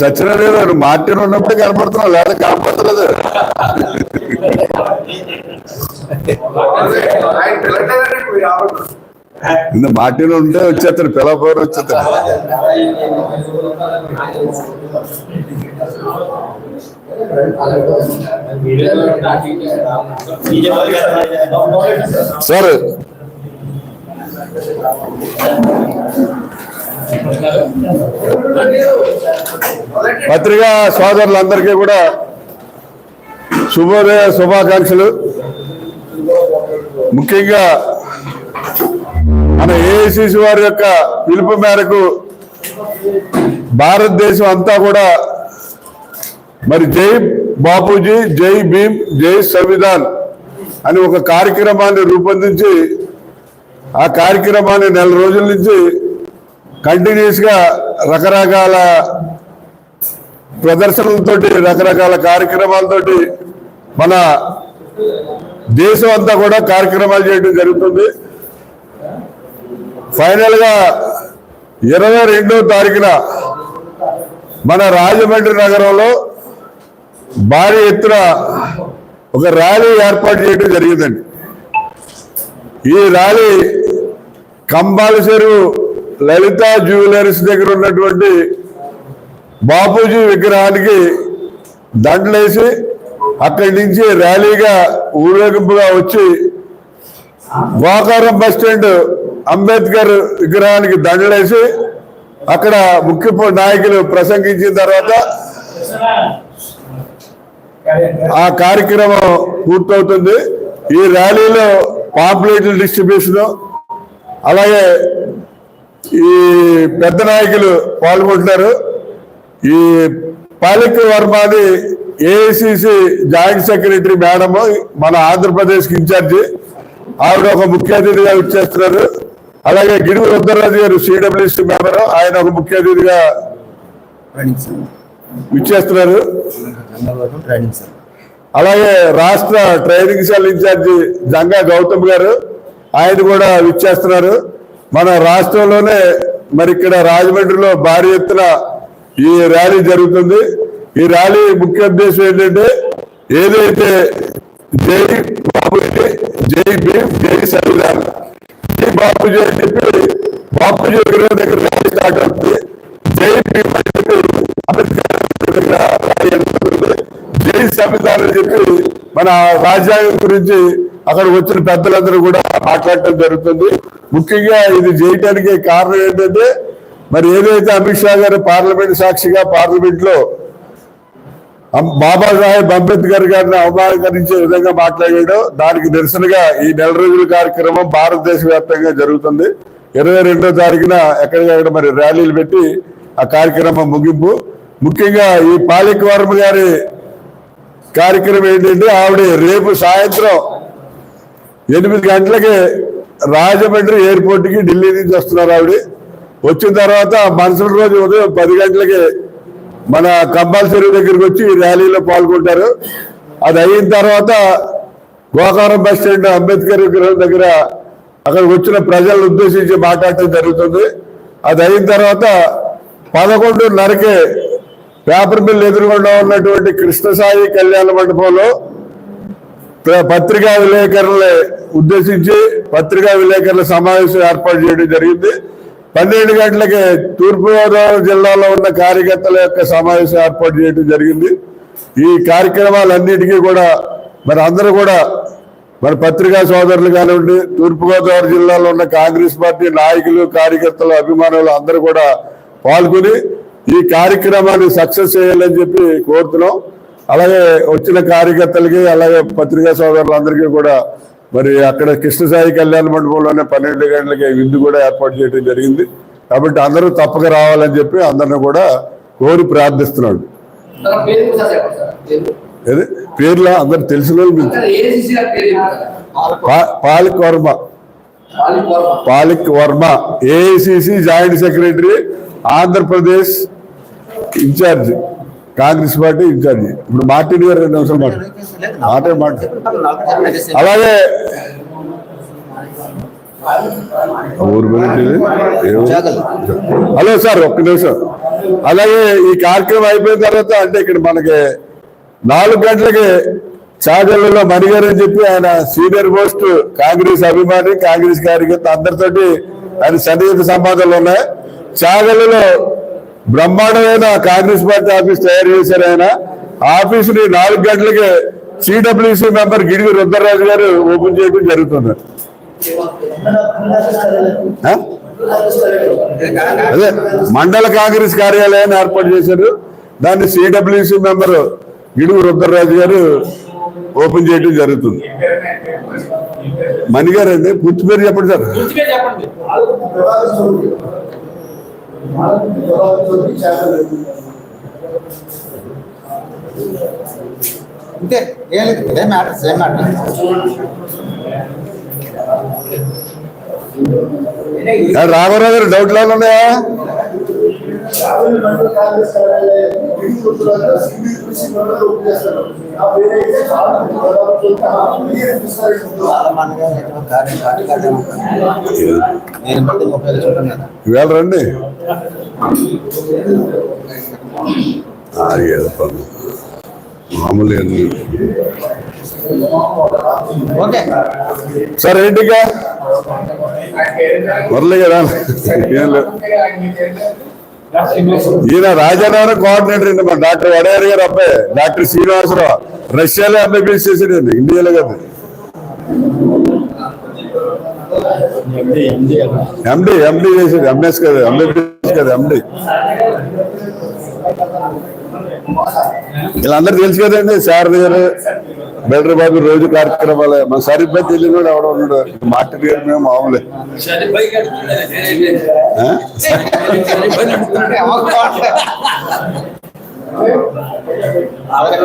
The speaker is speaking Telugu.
సత్యనారాయణ గారు మార్టిన్ ఉన్నప్పుడే కనపడుతున్నావు లేదా కనపడలేదు నిన్న పిల్లలంటే మార్టిన్ ఉంటే వచ్చేస్తాడు పిల్లపోరు వచ్చేస్తాడు. సార్ పత్రికా సోదరులందరికీ కూడా శుభోదయ శుభాకాంక్షలు. ముఖ్యంగా మన ఏఐసిసి వారి యొక్క పిలుపు మేరకు భారతదేశం అంతా కూడా మరి జై బాపూజీ జై భీమ్ జై సంవిధాన్ అని ఒక కార్యక్రమాన్ని రూపొందించి ఆ కార్యక్రమాన్ని నెల రోజుల నుంచి కంటిన్యూస్గా రకరకాల ప్రదర్శనలతోటి రకరకాల కార్యక్రమాలతో మన దేశం అంతా కూడా కార్యక్రమాలు చేయడం జరుగుతుంది. ఫైనల్గా ఇరవై రెండవ తారీఖున మన రాజమండ్రి నగరంలో భారీ ఎత్తున ఒక ర్యాలీ ఏర్పాటు చేయడం జరిగిందండి. ఈ ర్యాలీ కంబాల చెరువు లలిత జ్యువెలర్స్ దగ్గర ఉన్నటువంటి బాపూజీ విగ్రహానికి దండలేసి అక్కడి నుంచి ర్యాలీగా ఊరేగింపుగా వచ్చి గోకారం బస్ స్టాండ్ అంబేద్కర్ విగ్రహానికి దండలేసి అక్కడ ముఖ్య నాయకులు ప్రసంగించిన తర్వాత ఆ కార్యక్రమం పూర్తవుతుంది. ఈ ర్యాలీలో పాంప్లెట్ల డిస్ట్రిబ్యూషన్ అలాగే ఈ పెద్ద నాయకులు పాల్గొంటున్నారు. ఈ పాలిక్ వర్మది ఏఐసిసి జాయింట్ సెక్రటరీ మేడం మన ఆంధ్రప్రదేశ్కి ఇన్ఛార్జి. ఆవిడ ఒక ముఖ్య అతిథిగా ఇచ్చేస్తున్నారు అలాగే గిడుగు రుద్రరాజు గారు సిడబ్ల్యూసి మెంబర్ ఆయన ఒక ముఖ్య అతిథిగా ఇచ్చేస్తున్నారు అలాగే రాష్ట్ర training cell incharge Janga Gautam గారు ఆయన కూడా విచ్చేస్తున్నారు. మన రాష్ట్రంలోనే మరి ఇక్కడ రాజమండ్రిలో భారీ ఎత్తున ఈ ర్యాలీ జరుగుతుంది. ఈ ర్యాలీ ముఖ్య ఉద్దేశం ఏంటంటే ఏదైతే జై బాబు జై భీమ్ జై సంవిధాన్. జై బాబుజీ అని చెప్పి బాబుజీ విగ్రహం దగ్గర ర్యాలీ స్టార్ట్ అవుతుంది. జై భీమ్ అని చెప్పి అంబేద్కర్ ర్యాలీ జై సంవిధానం అని చెప్పి మన రాజ్యాంగం గురించి అక్కడ వచ్చిన పెద్దలందరూ కూడా మాట్లాడటం జరుగుతుంది. ముఖ్యంగా ఇది చేయటానికి కారణం ఏంటంటే మరి ఏదైతే అమిత్ షా గారు పార్లమెంట్ సాక్షిగా పార్లమెంట్లో బాబాసాహెబ్ అంబేద్కర్ గారిని అవమానకరించే విధంగా మాట్లాడాడు దానికి నిరసనగా ఈ నెల రోజుల కార్యక్రమం భారతదేశ వ్యాప్తంగా జరుగుతుంది. ఇరవై రెండో తారీఖున ఎక్కడికక్కడ మరి ర్యాలీలు పెట్టి ఆ కార్యక్రమం ముగింపు. ముఖ్యంగా ఈ పాలిక్ వర్మ గారి కార్యక్రమం ఏంటంటే ఆవిడ రేపు సాయంత్రం ఎనిమిది గంటలకి రాజమండ్రి ఎయిర్పోర్ట్కి ఢిల్లీ నుంచి వస్తున్నారు ఆవిడ. వచ్చిన తర్వాత మరుసటి రోజు ఉదయం పది గంటలకి మన కంపల్సరీ దగ్గరికి వచ్చి ర్యాలీలో పాల్గొంటారు. అది అయిన తర్వాత గోకారం బస్ స్టాండ్ అంబేద్కర్ విగ్రహం దగ్గర అక్కడికి వచ్చిన ప్రజలను ఉద్దేశించి మాట్లాడటం జరుగుతుంది. అది అయిన తర్వాత పదకొండున్నరకే పేపర్ మిల్ ఎదురుగుండా ఉన్నటువంటి కృష్ణసాయి కళ్యాణ మండపంలో పత్రికా విలేకరులని ఉద్దేశించి పత్రికా విలేకరుల సమావేశం ఏర్పాటు చేయడం జరిగింది. పన్నెండు గంటలకి తూర్పుగోదావరి జిల్లాలో ఉన్న కార్యకర్తల యొక్క సమావేశం ఏర్పాటు చేయడం జరిగింది. ఈ కార్యక్రమాలన్నిటికీ కూడా మరి అందరూ కూడా మరి పత్రికా సోదరులు కానివ్వండి తూర్పుగోదావరి జిల్లాలో ఉన్న కాంగ్రెస్ పార్టీ నాయకులు కార్యకర్తలు అభిమానులు అందరూ కూడా పాల్గొని ఈ కార్యక్రమాన్ని సక్సెస్ చేయాలని చెప్పి కోరుతున్నాం. అలాగే వచ్చిన కార్యకర్తలకి అలాగే పత్రికా సోదరులందరికీ కూడా మరి అక్కడ కృష్ణసాయి కళ్యాణ మండపంలోనే పన్నెండు గంటలకి విందు కూడా ఏర్పాటు చేయడం జరిగింది. కాబట్టి అందరూ తప్పక రావాలని చెప్పి అందరిని కూడా కోరి ప్రార్థిస్తున్నాడు. పేర్ల? అందరు తెలిసిన వాళ్ళు Palik Varma. Palik Varma. AICC joint secretary Andhra Pradesh incharge. Congress party incharge ఇప్పుడు మార్టిన్ గారు రెండు నిమిషాలు మాట మాటే మాట అలాగే ఊరు హలో సార్ ఒక్క నిమిషం. అలాగే ఈ కార్యక్రమం అయిపోయిన తర్వాత అంటే ఇక్కడ మనకి నాలుగు గంటలకి చాగళ్ళలో మణిగారు అని చెప్పి ఆయన సీనియర్ మోస్ట్ కాంగ్రెస్ అభిమాని కాంగ్రెస్ కార్యకర్త అందరితోటి ఆయన సన్నిహిత సంబంధాలు ఉన్నాయి. చాగళ్ళలో బ్రహ్మాండమైన కాంగ్రెస్ పార్టీ ఆఫీస్ తయారు చేశారు ఆయన. ఆఫీస్ని నాలుగు గంటలకి సిడబ్ల్యూసి మెంబర్ గిడిగి రుద్రరాజు గారు ఓపెన్ చేయడం జరుగుతుంది. అదే మండల కాంగ్రెస్ కార్యాలయాన్ని ఏర్పాటు చేశారు. దాన్ని సిడబ్ల్యూసి మెంబర్ గిడుగు రుద్రరాజు గారు ఓపెన్ చేయడం జరుగుతుంది. మణిగారు అండి పూర్తి పేరు చెప్పండి సార్. అంతే ఏం లేదు ఇదే మ్యాటర్ సేమ్ మ్యాటర్ రామారావు గారు డౌట్లు ఏమైనా ఉన్నాయా? కదా ఇవాళ రండి పనులు. మామూలు సార్ ఏంటిగా మురళి గారా ఏం లేదు. ఈయన రాజానగరం కోఆర్డినేటర్ అండి మన డాక్టర్ వడేరు గారు అబ్బాయి డాక్టర్ శ్రీనివాసరావు. రష్యాలో ఎంబీబీఎస్ చేసాడు అండి ఇండియాలో కదా. ఎండి ఎండి చేసాడు. ఎంఎస్ కదా ఎంబీబీఎస్ కదా ఎండి. వీళ్ళందరూ తెలుసు కదండి శారద గారు. బెటర్ బాబు రోజు కార్యక్రమాలు మన సరిగ్గా తెలియని కూడా ఎవడో ఉన్నాడు మార్tin గారు మేము మామూలే ఆ? ఓకే